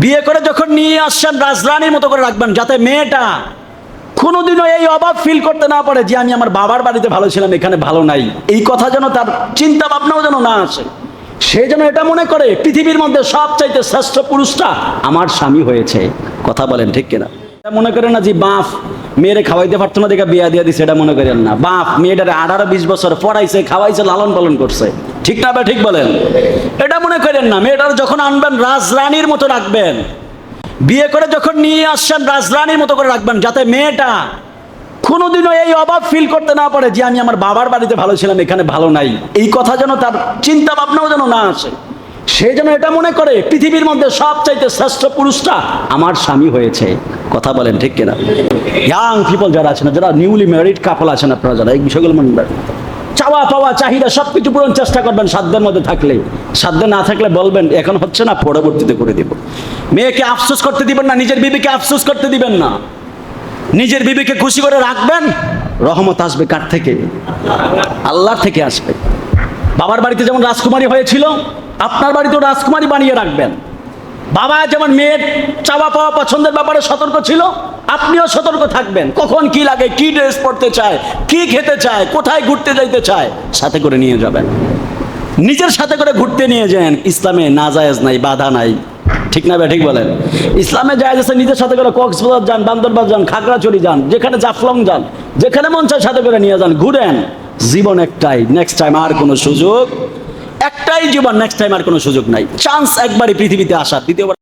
বিয়ে করে যখন নিয়ে আসছেন, রাজরানীর মতো করে রাখবেন, যাতে মেয়েটা কোনোদিনও এই অভাব ফিল করতে না পারে যে আমি আমার বাবার বাড়িতে ভালো ছিলাম, এখানে ভালো নাই। এই কথা যেন তার চিন্তা ভাবনাও যেন না আসে। সে যেন এটা মনে করে, পৃথিবীর মধ্যে সবচাইতে শ্রেষ্ঠ পুরুষটা আমার স্বামী হয়েছে। কথা বলেন ঠিক কিনা? মনে করে না যে বাপ মেয়েরে খাওয়াইতে পারতো না, দেখে বিয়া দিয়ে দিছে, এটা মনে করেন না। বাপ, মেয়েটারে আঠারো বিশ বছর পড়াইছে, খাওয়াইছে, লালন পালন করছে। ঠিক না ঠিক বলেন? এটা মনে করেন না, মেয়েটার যখন আনবেন, রাজরানীর মতো রাখবেন। বিয়ে করে যখন নিয়ে আসছেন, রাজরানীর মতো করে রাখবেন, যাতে মেয়েটা কোনোদিনও এই অভাব ফিল করতে না পারে যে, আমি আমার বাবার বাড়িতে ভালো ছিলাম, এখানে ভালো নাই। এই কথা যেন তার চিন্তা ভাবনাও যেন না আসে। সে যেন এটা মনে করে, পৃথিবীর মধ্যে সবচাইতে শ্রেষ্ঠ পুরুষটা আমার স্বামী হয়েছে। কথা বলেন, ঠিক কিনা? ইয়াং পিপল যারা আছেন, যারা নিউলি ম্যারিড কাপল আছেন আপনারা যারা, এই বিষয়গুলো মনে। চাওয়া পাওয়া, চাহিদা সব কিছু পূরণ চেষ্টা করবেন সাধ্যের মধ্যে থাকলে। সাধ্য না থাকলে বলবেন, এখন হচ্ছে না, পরবর্তীতে করে দিব। মেয়েকে আফসোস করতে দিবেন না, নিজের বিবিকে আফসোস করতে দিবেন না। নিজের বিবিকে খুশি করে রাখবেন, রহমত আসবে কার থেকে? আল্লাহ থেকে আসবে। বাবার বাড়িতে যেমন রাজকুমারী হয়েছিল আপনার বাড়িতেও রাজকুমারী বানিয়ে রাখবেন। বাবা যেমন মেয়ের চাওয়া পাওয়া পছন্দের ব্যাপারে সতর্ক ছিল, আপনিও সতর্ক থাকবেন। কখন কি লাগে, কি ড্রেস পরতে চায়, কি খেতে চায়, কোথায় ঘুরতে যাইতে চায়, সাথে করে নিয়ে যাবেন। নিজের সাথে করে ঘুরতে নিয়ে যান, ইসলামে না জায়েজ নাই, বাধা নাই। ঠিক না ঠিক বলেন? ইসলামে জায়েজ আছে, নিজের সাথে করে কক্সবাজার যান, বান্দরবান যান, খাগড়াছড়ি যান, যেখানে জাফলং যান, যেখানে মন চায় সাথে করে নিয়ে যান, ঘুরেন। জীবন একটাই নেক্সট টাইম আর কোনো সুযোগ একটাই জীবন নেক্সট টাইম আর কোনো সুযোগ নাই। চান্স একবারই পৃথিবীতে আসার দ্বিতীয়বার